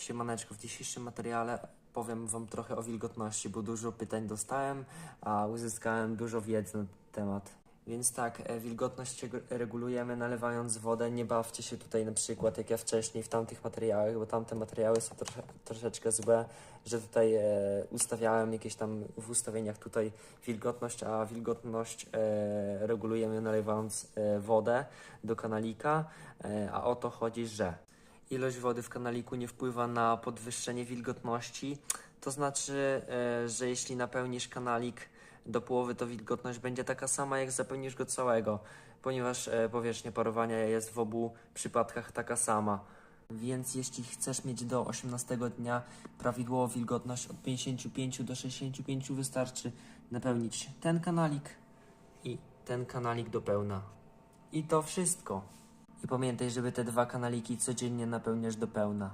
Siemaneczko, w dzisiejszym materiale powiem Wam trochę o wilgotności, bo dużo pytań dostałem, a uzyskałem dużo wiedzy na temat. Więc tak, e, wilgotność regu- regulujemy nalewając wodę. Nie bawcie się tutaj na przykład jak ja wcześniej w tamtych materiałach, bo tamte materiały są trosze, troszeczkę złe, że tutaj e, ustawiałem jakieś tam w ustawieniach tutaj wilgotność, a wilgotność e, regulujemy nalewając e, wodę do kanalika, e, a o to chodzi, że ilość wody w kanaliku nie wpływa na podwyższenie wilgotności. To znaczy, e, że jeśli napełnisz kanalik do połowy, to wilgotność będzie taka sama, jak zapełnisz go całego, ponieważ e, powierzchnia parowania jest w obu przypadkach taka sama. Więc jeśli chcesz mieć do 18 dnia prawidłową wilgotność od 55 do 65, wystarczy napełnić ten kanalik i ten kanalik do pełna. I to wszystko. Pamiętaj, żeby te dwa kanaliki codziennie napełniać do pełna.